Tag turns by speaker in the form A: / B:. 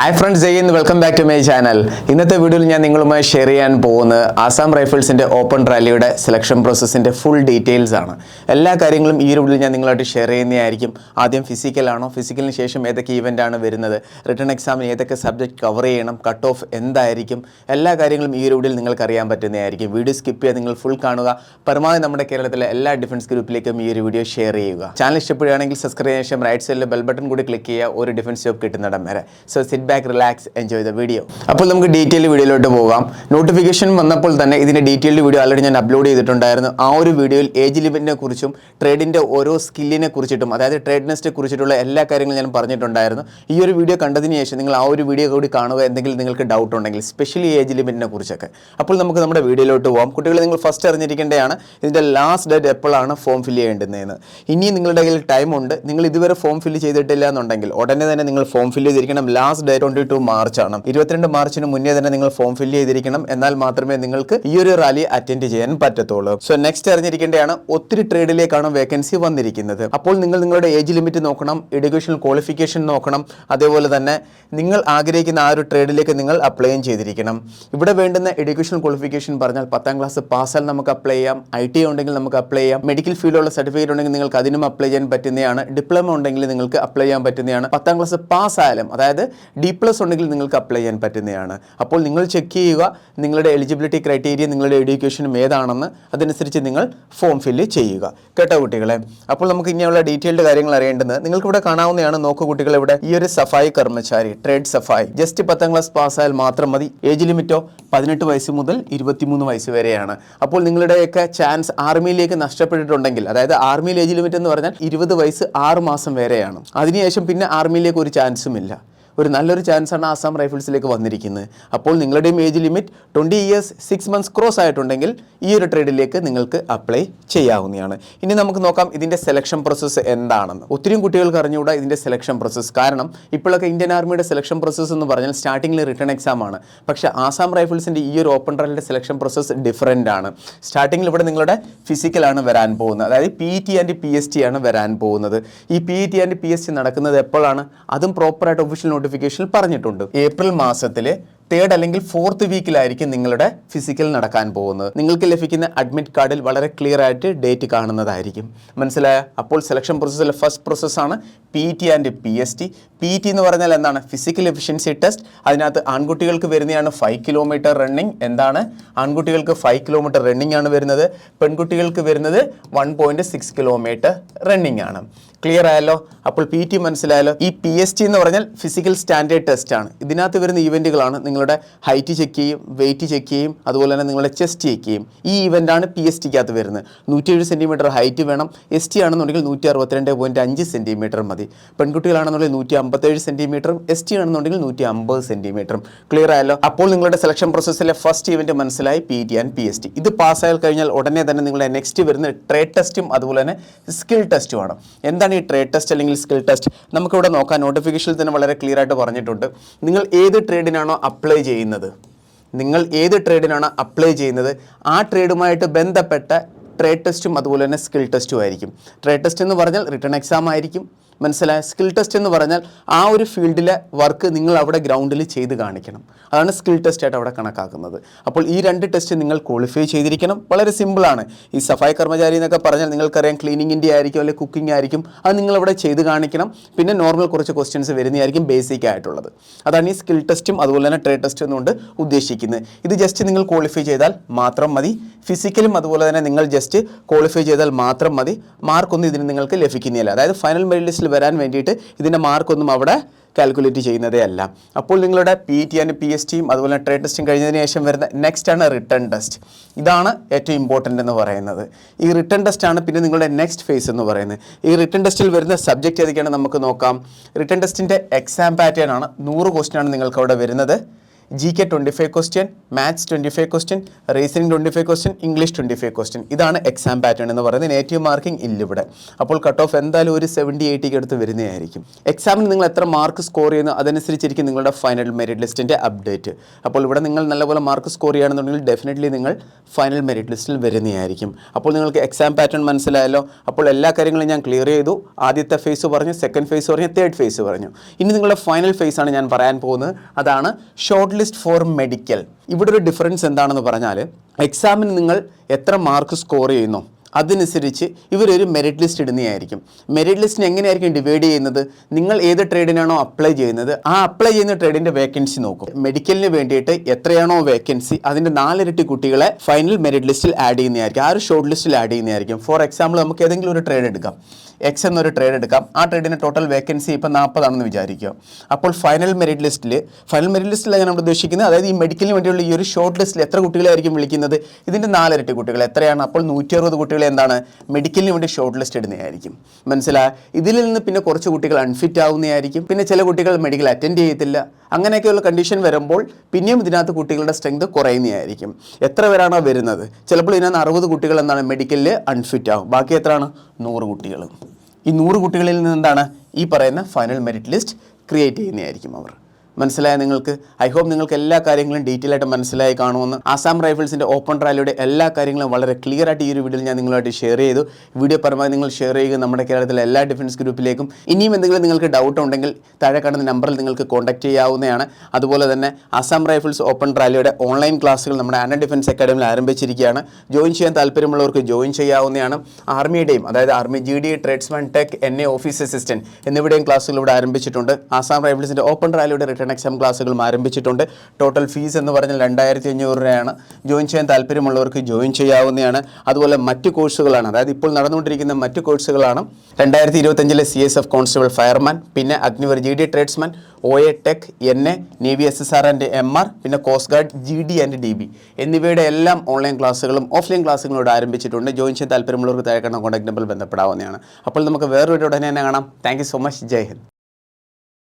A: Hi friends ജയ്ന്ന് welcome back to my channel ഇന്നത്തെ വീഡിയോയിൽ ഞാൻ നിങ്ങളുമായി ഷെയർ ചെയ്യാൻ പോകുന്നത് ആസാം റൈഫിൾസിന്റെ ഓപ്പൺ റാലിയുടെ സെലക്ഷൻ പ്രോസസ്സിന്റെ ഫുൾ ഡീറ്റെയിൽസ് ആണ്. എല്ലാ കാര്യങ്ങളും ഈ വീഡിയോയിൽ ഞാൻ നിങ്ങളായിട്ട് ഷെയർ ചെയ്യുന്നതായിരിക്കും. ആദ്യം ഫിസിക്കലാണോ ഫിസിക്കലിന് ശേഷം ഏതൊക്കെ ഇവന്റ് ആണ് വരുന്നത്? റിട്ടേൺ എക്സാമിന് ഏതൊക്കെ സബ്ജക്റ്റ് കവർ ചെയ്യണം? കട്ട് ഓഫ് എന്തായിരിക്കും? എല്ലാ കാര്യങ്ങളും ഈ വീഡിയോയിൽ നിങ്ങൾക്ക് അറിയാൻ പറ്റുന്നതായിരിക്കും. വീഡിയോ സ്കിപ്പ് ചെയ്യാൻ നിങ്ങൾ ഫുൾ കാണുക. പരമാവധി നമ്മുടെ കേരളത്തിലെ എല്ലാ ഡിഫൻസ് ഗ്രൂപ്പിലേക്കും ഈ ഒരു വീഡിയോ ഷെയർ ചെയ്യുക. ചാനൽ ഇഷ്ടപ്പെടുകയാണെങ്കിൽ സബ്സ്ക്രൈബ് ചെയ്യാൻ ശേഷം റൈറ്റ് സൈഡിൽ ബെൽ ബട്ടൺ കൂടി ക്ലിക്ക് ചെയ്യുക. ഒരു ഡിഫൻസ് ജോബ് കിട്ടുന്നിടം വരെ. So sit back relax enjoy the video അപ്പോൾ നമുക്ക് ഡീറ്റെയിൽ വീഡിയോയിലോട്ട് പോകാം. നോട്ടിഫിക്കേഷൻ വന്നപ്പോൾ തന്നെ ഇതിന്റെ ഡീറ്റെയിൽഡ് വീഡിയോ ആൾറെഡി ഞാൻ അപ്ലോഡ് ചെയ്തിട്ടുണ്ടായിരുന്നു. ആ ഒരു വീഡിയോയിൽ ഏജ് ലിമിറ്റിനെ കുറിച്ചും ട്രേഡിന്റെ ഓരോ സ്കില്ലിനെ കുറിച്ചിട്ടും അതായത് ട്രേഡ് നെസ്റ്റിനെ കുറിച്ചിട്ടുള്ള എല്ലാ കാര്യങ്ങളും ഞാൻ പറഞ്ഞിട്ടുണ്ടായിരുന്നു. ഈ ഒരു വീഡിയോ കണ്ടതിന് ശേഷം നിങ്ങൾ ആ ഒരു വീഡിയോ കൂടി കാണുക എന്തെങ്കിലും നിങ്ങൾക്ക് ഡൗട്ട് ഉണ്ടെങ്കിൽ സ്പെഷ്യലി ഏജ് ലിമിറ്റിനെ കുറിച്ചൊക്കെ. അപ്പോൾ നമുക്ക് നമ്മുടെ വീഡിയോയിലോട്ട് പോകാം കുട്ടികളെ നിങ്ങൾ ഫസ്റ്റ് അറിഞ്ഞിരിക്കേണ്ടതാണ് ഇതിന്റെ ലാസ്റ്റ് ഡേറ്റ് എപ്പോഴാണ് ഫോം ഫില്ല് ചെയ്യേണ്ടതെന്ന് ഇനിയും നിങ്ങളുടെ കയ്യിൽ ടൈം ഉണ്ട്. നിങ്ങൾ ഇതുവരെ ഫോം ഫില്ല് ചെയ്തിട്ടില്ല എന്നുണ്ടെങ്കിൽ ഉടനെ തന്നെ നിങ്ങൾ ഫോം ഫില്ല് ചെയ്തിരിക്കണം. Last date twenty two March ആണ് ഇരുപത്തിരണ്ട് മാർച്ചിന് മുന്നേ തന്നെ നിങ്ങൾ ഫോം ഫില്ല് ചെയ്തിരിക്കണം. എന്നാൽ മാത്രമേ നിങ്ങൾക്ക് ഈ ഒരു റാലി അറ്റൻഡ് ചെയ്യാൻ പറ്റത്തുള്ളൂ. സോ നെക്സ്റ്റ് അറിഞ്ഞിരിക്കേണ്ടതാണ് ഒത്തിരി ട്രേഡിലേക്കാണ് വേക്കൻസി വന്നിരിക്കുന്നത്. അപ്പോൾ നിങ്ങൾ നിങ്ങളുടെ ഏജ് ലിമിറ്റ് നോക്കണം എഡ്യൂക്കേഷണൽ ക്വാളിഫിക്കേഷൻ നോക്കണം. അതേപോലെ തന്നെ നിങ്ങൾ ആഗ്രഹിക്കുന്ന ആ ഒരു ട്രേഡിലേക്ക് നിങ്ങൾ അപ്ലൈയും ചെയ്തിരിക്കണം. ഇവിടെ വേണ്ടുന്ന എഡ്യൂക്കേഷണൽ ക്വാളിഫിക്കേഷൻ പറഞ്ഞാൽ പത്താം ക്ലാസ് പാസ്സാൽ നമുക്ക് അപ്ലൈ ചെയ്യാം. ഐ ടി ഉണ്ടെങ്കിൽ നമുക്ക് അപ്ലൈ ചെയ്യാം. മെഡിക്കൽ ഫീൽഡുള്ള സർട്ടിഫിക്കറ്റ് ഉണ്ടെങ്കിൽ നിങ്ങൾക്ക് അതിനും അപ്ലൈ ചെയ്യാൻ പറ്റുന്നതാണ്. ഡിപ്ലോമ ഉണ്ടെങ്കിൽ നിങ്ങൾക്ക് അപ്ലൈ ചെയ്യാൻ പറ്റുന്നതാണ്. പത്താം ക്ലാസ് പാസ് ആയാലും അതായത് ഡി പ്ലസ് ഉണ്ടെങ്കിൽ നിങ്ങൾക്ക് അപ്ലൈ ചെയ്യാൻ പറ്റുന്നതാണ്. അപ്പോൾ നിങ്ങൾ ചെക്ക് ചെയ്യുക നിങ്ങളുടെ എലിജിബിലിറ്റി ക്രൈറ്റീരിയ നിങ്ങളുടെ എഡ്യൂക്കേഷനും ഏതാണെന്ന് അതനുസരിച്ച് നിങ്ങൾ ഫോം ഫില്ല് ചെയ്യുക. കേട്ടോ കുട്ടികളെ? അപ്പോൾ നമുക്ക് ഇനിയുള്ള ഡീറ്റെയിൽഡ് കാര്യങ്ങൾ അറിയേണ്ടത് നിങ്ങൾക്ക് ഇവിടെ കാണാവുന്നതാണ്. നോക്കൂ കുട്ടികൾ ഇവിടെ ഈ ഒരു സഫായി കർമ്മചാരി ട്രേഡ് സഫായി. ജസ്റ്റ് പത്താം ക്ലാസ് പാസ്സായാൽ മാത്രം മതി. ഏജ് ലിമിറ്റോ പതിനെട്ട് വയസ്സ് മുതൽ ഇരുപത്തിമൂന്ന് വയസ്സ് വരെയാണ്. അപ്പോൾ നിങ്ങളുടെയൊക്കെ ചാൻസ് ആർമിയിലേക്ക് നഷ്ടപ്പെട്ടിട്ടുണ്ടെങ്കിൽ അതായത് ആർമിയിൽ ഏജ് ലിമിറ്റ് എന്ന് പറഞ്ഞാൽ ഇരുപത് വയസ്സ് ആറ് മാസം വരെയാണ്. അതിനുശേഷം പിന്നെ ആർമിയിലേക്ക് ഒരു ചാൻസും ഇല്ല. ഒരു നല്ലൊരു ചാൻസാണ് ആസാം റൈഫിൾസിലേക്ക് വന്നിരിക്കുന്നത്. അപ്പോൾ നിങ്ങളുടെയും age limit twenty years six months cross ആയിട്ടുണ്ടെങ്കിൽ ഈ ഒരു ട്രേഡിലേക്ക് നിങ്ങൾക്ക് അപ്ലൈ ചെയ്യാവുന്നതാണ്. ഇനി നമുക്ക് നോക്കാം ഇതിന്റെ സെലക്ഷൻ പ്രോസസ്സ് എന്താണെന്ന്. ഒത്തിരിയും കുട്ടികൾക്ക് അറിഞ്ഞുകൂടാ ഇതിന്റെ സെലക്ഷൻ പ്രോസസ്സ് കാരണം ഇപ്പോഴൊക്കെ ഇന്ത്യൻ ആർമിയുടെ സെലക്ഷൻ പ്രോസസ്സ് എന്ന് പറഞ്ഞാൽ സ്റ്റാർട്ടിങ്ങിൽ റിട്ടേൺ എക്സാം ആണ്. പക്ഷേ ആസാം റൈഫിൾസിന്റെ ഈ ഒരു ഓപ്പൺ ട്രയലിന്റെ സെലക്ഷൻ പ്രോസസ്സ് ഡിഫറന്റ് ആണ്. സ്റ്റാർട്ടിങ്ങിൽ ഇവിടെ നിങ്ങളുടെ ഫിസിക്കലാണ് വരാൻ പോകുന്നത്. അതായത് P T and P S T ആണ് വരാൻ പോകുന്നത്. ഈ P T and P S T നടക്കുന്നത് എപ്പോഴാണ്? അതും പ്രോപ്പറായിട്ട് ഒഫീഷ്യൽ നോട്ടിഫിക്കേഷനിൽ പറഞ്ഞിട്ടുണ്ട്. ഏപ്രിൽ മാസത്തിൽ തേർഡ് അല്ലെങ്കിൽ ഫോർത്ത് വീക്കിലായിരിക്കും നിങ്ങളുടെ ഫിസിക്കൽ നടക്കാൻ പോകുന്നത്. നിങ്ങൾക്ക് ലഭിക്കുന്ന അഡ്മിറ്റ് കാർഡിൽ വളരെ ക്ലിയർ ആയിട്ട് ഡേറ്റ് കാണുന്നതായിരിക്കും. മനസ്സിലായ? അപ്പോൾ സെലക്ഷൻ പ്രോസസ്സിലെ ഫസ്റ്റ് പ്രോസസ്സാണ് P T and P S T P T എന്ന് പറഞ്ഞാൽ എന്താണ്? ഫിസിക്കൽ എഫിഷ്യൻസി ടെസ്റ്റ് അതിനകത്ത് ആൺകുട്ടികൾക്ക് വരുന്നതാണ് ഫൈവ് കിലോമീറ്റർ റണ്ണിങ് എന്താണ്? ആൺകുട്ടികൾക്ക് ഫൈവ് കിലോമീറ്റർ റണ്ണിങ് ആണ് വരുന്നത്. പെൺകുട്ടികൾക്ക് വരുന്നത് one point six kilometre running ആണ്. ക്ലിയർ ആയല്ലോ? അപ്പോൾ പി ടി മനസ്സിലായല്ലോ? ഈ പി എസ് ടി എന്ന് പറഞ്ഞാൽ ഫിസിക്കൽ സ്റ്റാൻഡേർഡ് ടെസ്റ്റ് ആണ്. ഇതിനകത്ത് വരുന്ന ഇവന്റുകളാണ് നിങ്ങളുടെ ഹൈറ്റ് ചെക്ക് ചെയ്യും വെയിറ്റ് ചെക്ക് ചെയ്യും അതുപോലെ തന്നെ നിങ്ങളുടെ ചെസ്റ്റ് ചെക്ക് ചെയ്യും. ഈ ഇവന്റാണ് പി എസ് ടിക്കകത്ത് വരുന്നത്. നൂറ്റി ഏഴ് സെന്റിമീറ്റർ ഹൈറ്റ് വേണം. എസ് ടി ആണെന്നുണ്ടെങ്കിൽ നൂറ്റി അറുപത്തിരണ്ട് പോയിന്റ് അഞ്ച് സെന്റിമീറ്റർ മതി. പെൺകുട്ടികളാണെന്നുണ്ടെങ്കിൽ നൂറ്റി അമ്പത്തേഴ് സെന്റിമീറ്ററും എസ് ടി ആണെന്നുണ്ടെങ്കിൽ നൂറ്റി അമ്പത് സെന്റിമീറ്ററും ക്ലിയർ ആയല്ലോ? അപ്പോൾ നിങ്ങളുടെ സെലക്ഷൻ പ്രോസസ്സിലെ ഫസ്റ്റ് ഇവന്റ് മനസ്സിലായി P T and P S T ഇത് പാസ്സായി കഴിഞ്ഞാൽ ഉടനെ തന്നെ നിങ്ങളുടെ നെക്സ്റ്റ് വരുന്ന ട്രേഡ് ടെസ്റ്റും അതുപോലെ തന്നെ സ്കിൽ ടെസ്റ്റുമാണ് എന്താണ് ഈ ട്രേഡ് ടെസ്റ്റ് അല്ലെങ്കിൽ സ്കിൽ ടെസ്റ്റ് നമുക്കിവിടെ നോക്കാം. നോട്ടിഫിക്കേഷനിൽ തന്നെ വളരെ ക്ലിയർ ആയിട്ട് പറഞ്ഞിട്ടുണ്ട്. നിങ്ങൾ ഏത് ട്രേഡിനാണോ അപ്ലൈ ചെയ്യുന്നത്. നിങ്ങൾ ഏത് ട്രേഡിനാണ് അപ്ലൈ ചെയ്യുന്നത് ആ ട്രേഡുമായിട്ട് ബന്ധപ്പെട്ട ട്രേഡ് ടെസ്റ്റും അതുപോലെ തന്നെ സ്കിൽ ടെസ്റ്റും ആയിരിക്കും. ട്രേഡ് ടെസ്റ്റ് എന്ന് പറഞ്ഞാൽ റിട്ടേൺ എക്സാം ആയിരിക്കും. മനസ്സിലായ സ്കിൽ ടെസ്റ്റ് എന്ന് പറഞ്ഞാൽ ആ ഒരു ഫീൽഡിലെ വർക്ക് നിങ്ങൾ അവിടെ ഗ്രൗണ്ടിൽ ചെയ്ത് കാണിക്കണം. അതാണ് സ്കിൽ ടെസ്റ്റ് ആയിട്ട് അവിടെ കണക്കാക്കുന്നത്. അപ്പോൾ ഈ രണ്ട് ടെസ്റ്റ് നിങ്ങൾ ക്വാളിഫൈ ചെയ്തിരിക്കണം. വളരെ സിമ്പിളാണ് ഈ സഫായി കർമ്മചാരി എന്നൊക്കെ പറഞ്ഞാൽ നിങ്ങൾക്കറിയാം ക്ലീനിങ്ങിന്റെ ആയിരിക്കും അല്ലെങ്കിൽ കുക്കിംഗ് ആയിരിക്കും. അത് നിങ്ങളവിടെ ചെയ്ത് കാണിക്കണം. പിന്നെ നോർമൽ കുറച്ച് ക്വസ്റ്റ്യൻസ് വരുന്നതായിരിക്കും ബേസിക് ആയിട്ടുള്ളത്. അതാണ് ഈ സ്കിൽ ടെസ്റ്റും അതുപോലെ തന്നെ ട്രേഡ് ടെസ്റ്റും എന്നുകൊണ്ട് ഉദ്ദേശിക്കുന്നത്. ഇത് ജസ്റ്റ് നിങ്ങൾ ക്വാളിഫൈ ചെയ്താൽ മാത്രം മതി. ഫിസിക്കലും അതുപോലെ തന്നെ നിങ്ങൾ ജസ്റ്റ് ക്വാളിഫൈ ചെയ്താൽ മാത്രം മതി. മാർക്കൊന്നും ഇതിന് നിങ്ങൾക്ക് ലഭിക്കുന്നില്ല. അതായത് ഫൈനൽ മെറിറ്റ് ലിസ്റ്റിൽ വരാൻ വേണ്ടിയിട്ട് ഇതിന്റെ മാർക്കൊന്നും അവിടെ കാൽക്കുലേറ്റ് ചെയ്യുന്നതേ അല്ല. അപ്പോൾ നിങ്ങളുടെ P T and P S ടിയും അതുപോലെ ട്രേഡ് ടെസ്റ്റും കഴിഞ്ഞതിന് ശേഷം വരുന്ന നെക്സ്റ്റ് ആണ് റിട്ടേൺ ടെസ്റ്റ് ഇതാണ് ഏറ്റവും ഇമ്പോർട്ടന്റ് എന്ന് പറയുന്നത്. ഈ റിട്ടേൺ ടെസ്റ്റ് ആണ് പിന്നെ നിങ്ങളുടെ നെക്സ്റ്റ് ഫേസ് എന്ന് പറയുന്നത്. ഈ റിട്ടേൺ ടെസ്റ്റിൽ വരുന്ന സബ്ജക്റ്റ് ഏതൊക്കെയാണ് നമുക്ക് നോക്കാം. റിട്ടേൺ ടെസ്റ്റിന്റെ എക്സാം പാറ്റേൺ ആണ്. നൂറ് ക്വസ്റ്റ്യൻ ആണ് നിങ്ങൾക്ക് അവിടെ വരുന്നത്. G K twenty five question maths twenty five question reasoning twenty five question English twenty five question ഇതാണ് എക്സാം പാറ്റേൺ എന്ന് പറയുന്നത്. നേറ്റീവ് മാർക്കിംഗ് ഇല്ല ഇവിടെ. അപ്പോൾ കട്ട് ഓഫ് എന്തായാലും ഒരു സെവന്റി എയ്റ്റിക്ക് അടുത്ത് വരുന്നതായിരിക്കും. എക്സാമിന് നിങ്ങൾ എത്ര മാർക്ക് സ്കോർ ചെയ്യുന്നു അതനുസരിച്ചിരിക്കും നിങ്ങളുടെ ഫൈനൽ മെറിറ്റ് ലിസ്റ്റിന്റെ അപ്ഡേറ്റ് അപ്പോൾ ഇവിടെ നിങ്ങൾ നല്ലപോലെ മാർക്ക് സ്കോർ ചെയ്യുകയാണെന്നുണ്ടെങ്കിൽ ഡെഫിനറ്റ്ലി നിങ്ങൾ ഫൈനൽ മെറിറ്റ് ലിസ്റ്റിൽ വരുന്നതായിരിക്കും. അപ്പോൾ നിങ്ങൾക്ക് എക്സാം പാറ്റേൺ മനസ്സിലായല്ലോ. അപ്പോൾ എല്ലാ കാര്യങ്ങളും ഞാൻ ക്ലിയർ ചെയ്തു. ആദ്യത്തെ ഫേസ് പറഞ്ഞു സെക്കൻഡ് ഫേസ് പറഞ്ഞു തേർഡ് ഫേസ് പറഞ്ഞു. ഇനി നിങ്ങളുടെ ഫൈനൽ ഫേസ് ആണ് ഞാൻ പറയാൻ പോകുന്നത്. അതാണ് ഷോർട്ട് ലിസ്റ്റ് ഫോർ മെഡിക്കൽ ഇവിടെ ഒരു ഡിഫറൻസ് എന്താണെന്ന് പറഞ്ഞാൽ എക്സാമിന് നിങ്ങൾ എത്ര മാർക്ക് സ്കോർ ചെയ്യുന്നു? അതനുസരിച്ച് ഇവരൊരു മെറിറ്റ് ലിസ്റ്റ് ഇടുന്നതായിരിക്കും മെറിറ്റ് ലിസ്റ്റിന് എങ്ങനെയായിരിക്കും ഡിവൈഡ് ചെയ്യുന്നത്? നിങ്ങൾ ഏത് ട്രേഡിനാണോ അപ്ലൈ ചെയ്യുന്നത് ആ അപ്ലൈ ചെയ്യുന്ന ട്രേഡിന്റെ വേക്കൻസി നോക്കും. മെഡിക്കലിന് വേണ്ടിയിട്ട് എത്രയാണോ വേക്കൻസി അതിന്റെ നാലിരട്ടി കുട്ടികളെ ഫൈനൽ മെറിറ്റ് ലിസ്റ്റിൽ ആഡ് ചെയ്യുന്നതായിരിക്കും ആ ഒരു ഷോർട്ട് ലിസ്റ്റിൽ ആഡ് ചെയ്യുന്നതായിരിക്കും ഫോർ എക്സാമ്പിൾ നമുക്ക് ഏതെങ്കിലും ഒരു ട്രേഡ് എടുക്കാം. എക്സ് എന്നൊരു ട്രേഡ് എടുക്കാം. ആ ട്രേഡിന്റെ ടോട്ടൽ വേക്കൻസി ഇപ്പോൾ നാൽപ്പതാണെന്ന് വിചാരിക്കുക. അപ്പോൾ ഫൈനൽ മെറിറ്റ് ലിസ്റ്റിൽ ഫൈനൽ മെറിറ്റ് ലിസ്റ്റിലാണ് ഞാൻ ഉദ്ദേശിക്കുന്നത്. അതായത് ഈ മെഡിക്കലിന് വേണ്ടിയുള്ള ഈ ഒരു ഷോർട്ട് ലിസ്റ്റിൽ എത്ര കുട്ടികളായിരിക്കും വിളിക്കുന്നത്? ഇതിന്റെ നാലിരട്ടി കുട്ടികൾ എത്രയാണ്? അപ്പോൾ നൂറ്റി അറുപത് കുട്ടികളെ എന്താണ് മെഡിക്കലിന് വേണ്ടി ഷോർട്ട് ലിസ്റ്റ് ഇടുന്നതായിരിക്കും. മനസ്സിലായ ഇതിൽ നിന്ന് പിന്നെ കുറച്ച് കുട്ടികൾ അൺഫിറ്റ് ആവുന്നതായിരിക്കും. പിന്നെ ചില കുട്ടികൾ മെഡിക്കൽ അറ്റൻഡ് ചെയ്യത്തില്ല. അങ്ങനെയൊക്കെയുള്ള കണ്ടീഷൻ വരുമ്പോൾ പിന്നെയും ഇതിനകത്ത് കുട്ടികളുടെ സ്ട്രെങ്ത് കുറയുന്നതായിരിക്കും. എത്ര പേരാണോ വരുന്നത്? ചിലപ്പോൾ ഇതിനകത്ത് അറുപത് കുട്ടികൾ എന്താണ് മെഡിക്കലിൽ അൺഫിറ്റ് ആവും. ബാക്കി എത്രയാണ്? നൂറ് കുട്ടികൾ. ഈ നൂറ് കുട്ടികളിൽ നിന്ന് എന്താണ്? ഈ പറയുന്ന ഫൈനൽ മെറിറ്റ് ലിസ്റ്റ് ക്രിയേറ്റ് ചെയ്യുന്നതായിരിക്കും അവർ. മനസ്സിലായ നിങ്ങൾക്ക്? ഐ ഹോപ്പ് നിങ്ങൾക്ക് എല്ലാ കാര്യങ്ങളും ഡീറ്റെയിൽ ആയിട്ട് മനസ്സിലായി കാണുമെന്ന്. ആസാം റൈഫിൾസിന്റെ ഓപ്പൺ റാലിയുടെ എല്ലാ കാര്യങ്ങളും വളരെ ക്ലിയർ ആയിട്ട് ഈ ഒരു വീഡിയോയിൽ ഞാൻ നിങ്ങളുമായിട്ട് ഷെയർ ചെയ്തു. വീഡിയോ പരമാവധി നിങ്ങൾ ഷെയർ ചെയ്യുക. നമ്മുടെ കേരളത്തിലെ എല്ലാ ഡിഫൻസ് ഗ്രൂപ്പിലേക്കും ഇനിയും എന്തെങ്കിലും നിങ്ങൾക്ക് ഡൗട്ട് ഉണ്ടെങ്കിൽ താഴെ കാണുന്ന നമ്പറിൽ നിങ്ങൾക്ക് കോൺടാക്ട് ചെയ്യാവുന്നതാണ്. അതുപോലെ തന്നെ ആസാം റൈഫിൾസ് ഓപ്പൺ റാലിയുടെ ഓൺലൈൻ ക്ലാസ്സുകൾ നമ്മുടെ ആന ഡിഫൻസ് അക്കാഡമിയിൽ ആരംഭിച്ചിരിക്കുകയാണ്. ജോയിൻ ചെയ്യാൻ താല്പര്യമുള്ളവർക്ക് ജോയിൻ ചെയ്യാവുന്നതാണ്. ആർമിയുടെയും അതായത് army G D tradesman tech N A office assistant എന്നിവിടെയും ക്ലാസ്സുകൾ ഇവിടെ ആരംഭിച്ചിട്ടുണ്ട്. ആസാം റൈഫിൾസിന്റെ ഓപ്പൺ റാലിയുടെ റിട്ടേൺ എക്സാം ക്ലാസ്സുകളും ആരംഭിച്ചിട്ടുണ്ട്. ടോട്ടൽ ഫീസ് എന്ന് പറഞ്ഞാൽ രണ്ടായിരത്തി അഞ്ഞൂറ് രൂപയാണ്. ജോയിൻ ചെയ്യാൻ താല്പര്യമുള്ളവർക്ക് ജോയിൻ ചെയ്യാവുന്നതാണ്. അതുപോലെ മറ്റ് കോഴ്സുകളാണ് അതായത് ഇപ്പോൾ നടന്നുകൊണ്ടിരിക്കുന്ന മറ്റ് കോഴ്സുകളാണ് രണ്ടായിരത്തി ഇരുപത്തഞ്ചിലെ C S F constable fireman പിന്നെ Agniveer G D tradesman O A tech N A navy S S R and M R പിന്നെ coast guard G D and D B എന്നിവയുടെ എല്ലാം ഓൺലൈൻ ക്ലാസ്സുകളും ഓഫ്ലൈൻ ക്ലാസ്സുകളും ഇവിടെ ആരംഭിച്ചിട്ടുണ്ട്. ജോയിൻ ചെയ്യാൻ താല്പര്യമുള്ളവർക്ക് താഴെ കാണുന്ന കോൺടാക്ട് നമ്പറിൽ ബന്ധപ്പെടാവുന്നതാണ്. അപ്പോൾ നമുക്ക് വേറൊരു ഉടനെ തന്നെ കാണാം. Thank so much Jai Hind.